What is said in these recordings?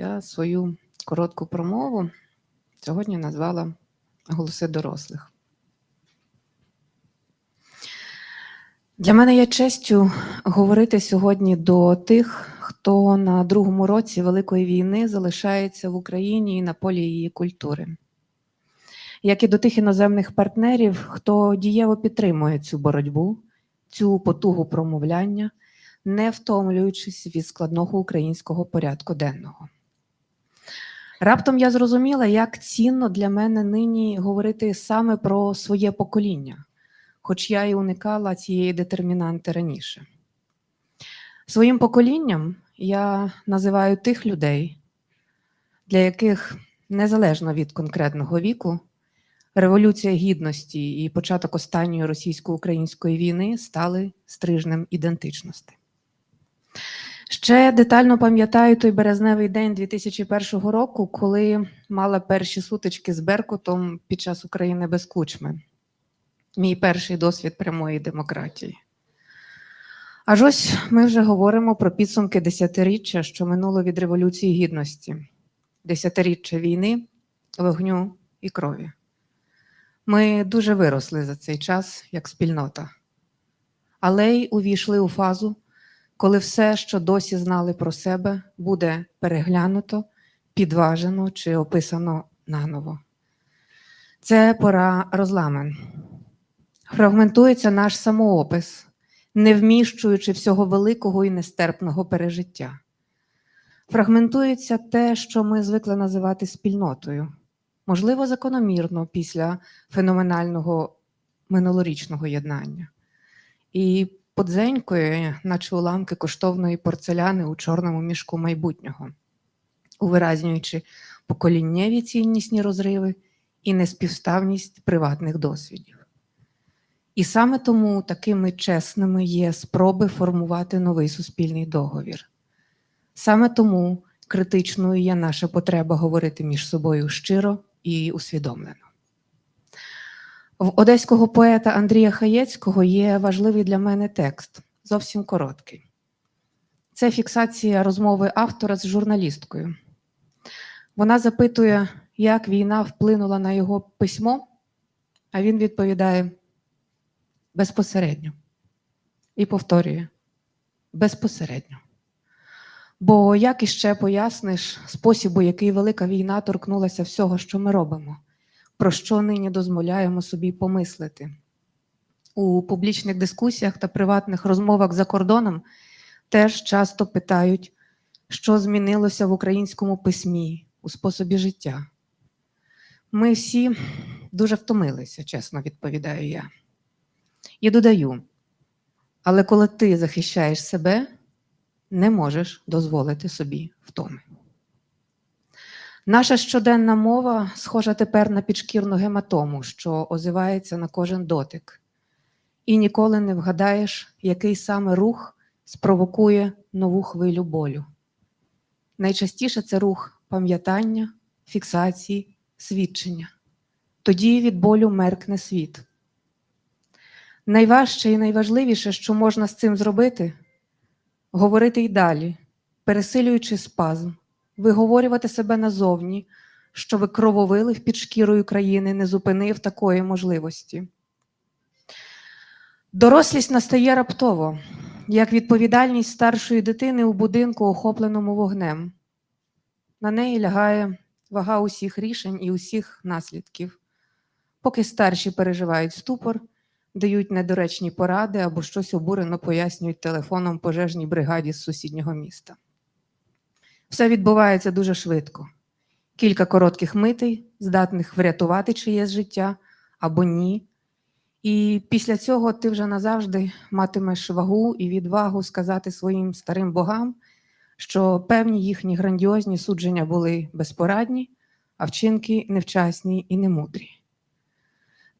Я свою коротку промову сьогодні назвала Голоси дорослих. Для мене є честю говорити сьогодні до тих, хто на другому році Великої війни залишається в Україні і на полі її культури, як і до тих іноземних партнерів, хто дієво підтримує цю боротьбу, цю потугу промовляння, не втомлюючись від складного українського порядку денного. Раптом я зрозуміла, як цінно для мене нині говорити саме про своє покоління, хоч я і уникала цієї детермінанти раніше. Своїм поколінням я називаю тих людей, для яких незалежно від конкретного віку, Революція Гідності і початок останньої російсько-української війни стали стрижнем ідентичності. Ще детально пам'ятаю той березневий день 2001 року, коли мала перші сутички з Беркутом під час України без кучми. Мій перший досвід прямої демократії. Аж ось ми вже говоримо про підсумки десятиріччя, що минуло від Революції Гідності, десятиріччя війни, вогню і крові. Ми дуже виросли за цей час як спільнота, але й увійшли у фазу коли все, що досі знали про себе, буде переглянуто, підважено чи описано наново. Це пора розламин. Фрагментується наш самоопис, не вміщуючи всього великого і нестерпного пережиття. Фрагментується те, що ми звикли називати спільнотою, можливо, закономірно після феноменального минулорічного єднання. І подзенькою, наче уламки коштовної порцеляни у чорному мішку майбутнього, увиразнюючи поколіннєві ціннісні розриви і неспівставність приватних досвідів. І саме тому такими чесними є спроби формувати новий суспільний договір. Саме тому критичною є наша потреба говорити між собою щиро і усвідомлено. В одеського поета Андрія Хаєцького є важливий для мене текст, зовсім короткий. Це фіксація розмови автора з журналісткою. Вона запитує, як війна вплинула на його письмо, а він відповідає безпосередньо. І повторює безпосередньо. Бо як іще поясниш спосіб, у який велика війна торкнулася всього, що ми робимо? Про що нині дозволяємо собі помислити. У публічних дискусіях та приватних розмовах за кордоном теж часто питають, що змінилося в українському письмі, у способі життя. Ми всі дуже втомилися, чесно відповідаю я. І додаю, але коли ти захищаєш себе, не можеш дозволити собі втоми. Наша щоденна мова схожа тепер на підшкірну гематому, що озивається на кожен дотик, і ніколи не вгадаєш, який саме рух спровокує нову хвилю болю. Найчастіше це рух пам'ятання, фіксації, свідчення. Тоді від болю меркне світ. Найважче і найважливіше, що можна з цим зробити говорити й далі, пересилюючи спазм виговорювати себе назовні, щоби крововилив під шкірою країни не зупинив такої можливості. Дорослість настає раптово, як відповідальність старшої дитини у будинку, охопленому вогнем. На неї лягає вага усіх рішень і усіх наслідків. Поки старші переживають ступор, дають недоречні поради або щось обурено пояснюють телефоном пожежній бригаді з сусіднього міста. Все відбувається дуже швидко. Кілька коротких митей, здатних врятувати чиєсь життя або ні. І після цього ти вже назавжди матимеш вагу і відвагу сказати своїм старим богам, що певні їхні грандіозні судження були безпорадні, а вчинки невчасні і немудрі.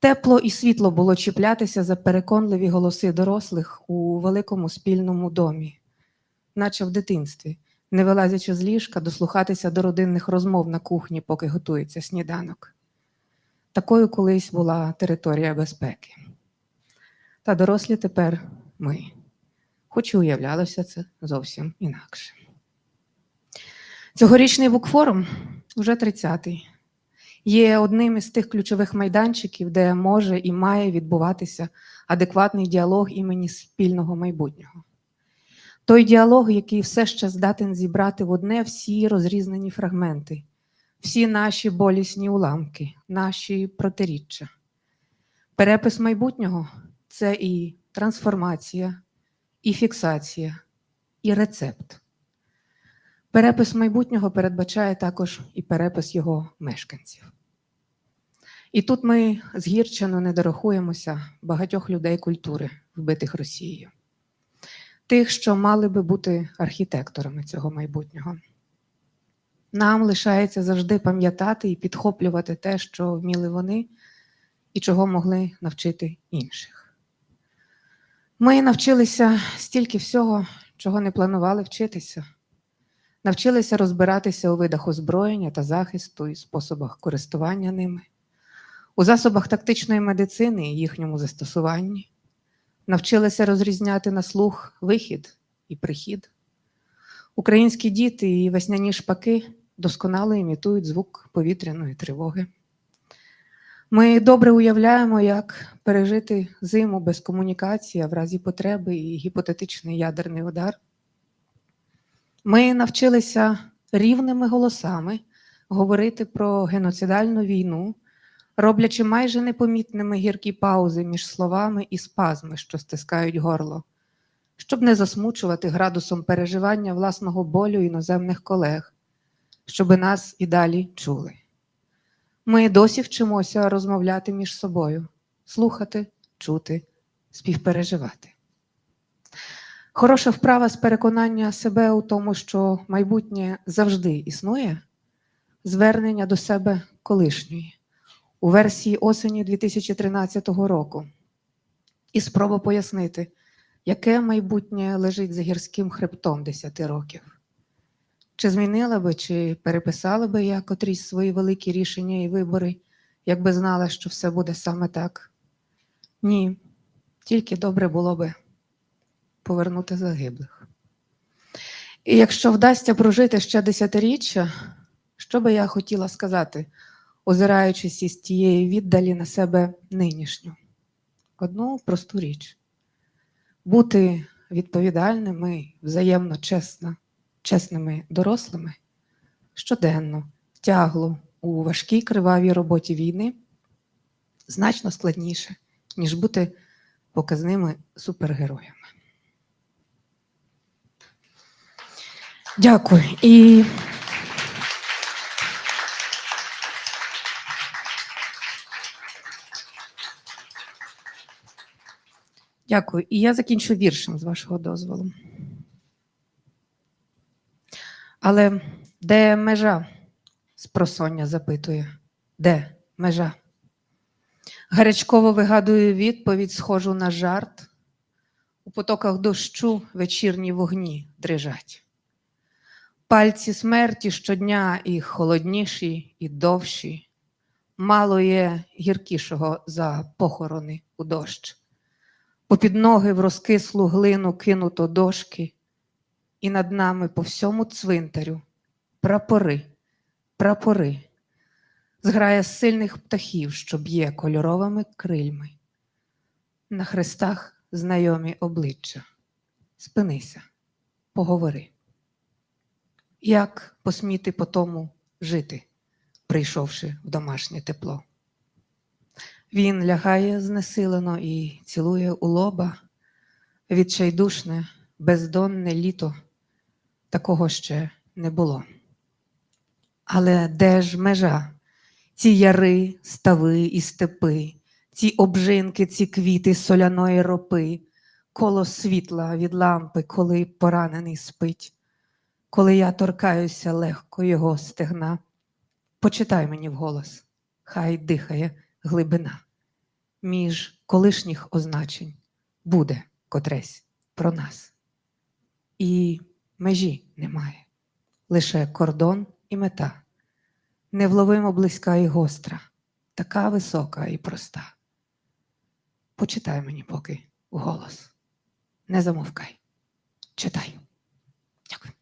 Тепло і світло було чіплятися за переконливі голоси дорослих у великому спільному домі, наче в дитинстві не вилазячи з ліжка, дослухатися до родинних розмов на кухні, поки готується сніданок. Такою колись була територія безпеки. Та дорослі тепер ми, хоч і уявлялося це зовсім інакше. Цьогорічний букфорум вже 30-й. Є одним із тих ключових майданчиків, де може і має відбуватися адекватний діалог імені спільного майбутнього. Той діалог, який все ще здатен зібрати в одне всі розрізнені фрагменти, всі наші болісні уламки, наші протиріччя. Перепис майбутнього це і трансформація, і фіксація, і рецепт. Перепис майбутнього передбачає також і перепис його мешканців. І тут ми згірчено не дорахуємося багатьох людей культури, вбитих Росією, тих, що мали би бути архітекторами цього майбутнього. Нам лишається завжди пам'ятати і підхоплювати те, що вміли вони, і чого могли навчити інших. Ми навчилися стільки всього, чого не планували вчитися навчилися розбиратися у видах озброєння та захисту і способах користування ними, у засобах тактичної медицини і їхньому застосуванні, навчилися розрізняти на слух вихід і прихід. Українські діти і весняні шпаки досконало імітують звук повітряної тривоги. Ми добре уявляємо, як пережити зиму без комунікації, а в разі потреби і гіпотетичний ядерний удар. Ми навчилися рівними голосами говорити про геноцидальну війну, роблячи майже непомітними гіркі паузи між словами і спазми, що стискають горло, щоб не засмучувати градусом переживання власного болю іноземних колег, щоби нас і далі чули. Ми досі вчимося розмовляти між собою, слухати, чути, співпереживати. Хороша вправа з переконання себе у тому, що майбутнє завжди існує, звернення до себе колишньої у версії осені 2013 року, і спроба пояснити, яке майбутнє лежить за гірським хребтом 10 років. Чи змінила би, чи переписала би я котрісь свої великі рішення і вибори, якби знала, що все буде саме так? Ні, тільки добре було би повернути загиблих. І якщо вдасться прожити ще десятиріччя, що би я хотіла сказати, озираючись із тієї віддалі на себе нинішню? Одну просту річ: бути відповідальними, взаємно чесно, чесними дорослими щоденно, тягло у важкій кривавій роботі війни значно складніше, ніж бути показними супергероями. Дякую. І Дякую. І я закінчу віршем з вашого дозволу. Але де межа? спросоння запитує. Де межа? Гарячково вигадую відповідь, схожу на жарт. У потоках дощу вечірні вогні дрижать. Пальці смерті щодня і холодніші, і довші, мало є гіркішого за похорони у дощ. Попід ноги в розкислу глину кинуто дошки, і над нами по всьому цвинтарю прапори, прапори, зграє сильних птахів, що б'є кольоровими крильми. На хрестах знайомі обличчя. Спинися, поговори. Як посміти по тому жити, прийшовши в домашнє тепло? Він лягає знесилено і цілує у лоба. Відчайдушне, бездонне літо, такого ще не було. Але де ж межа? Ці яри, стави і степи, ці обжинки, ці квіти соляної ропи, коло світла від лампи, коли поранений спить. Коли я торкаюся легко його стегна, почитай мені вголос, хай дихає глибина. Між колишніх означень буде котресь про нас. І межі немає, лише кордон і мета, невловимо близька і гостра, така висока і проста. Почитай мені поки вголос. Не замовкай. Читай. Дякую.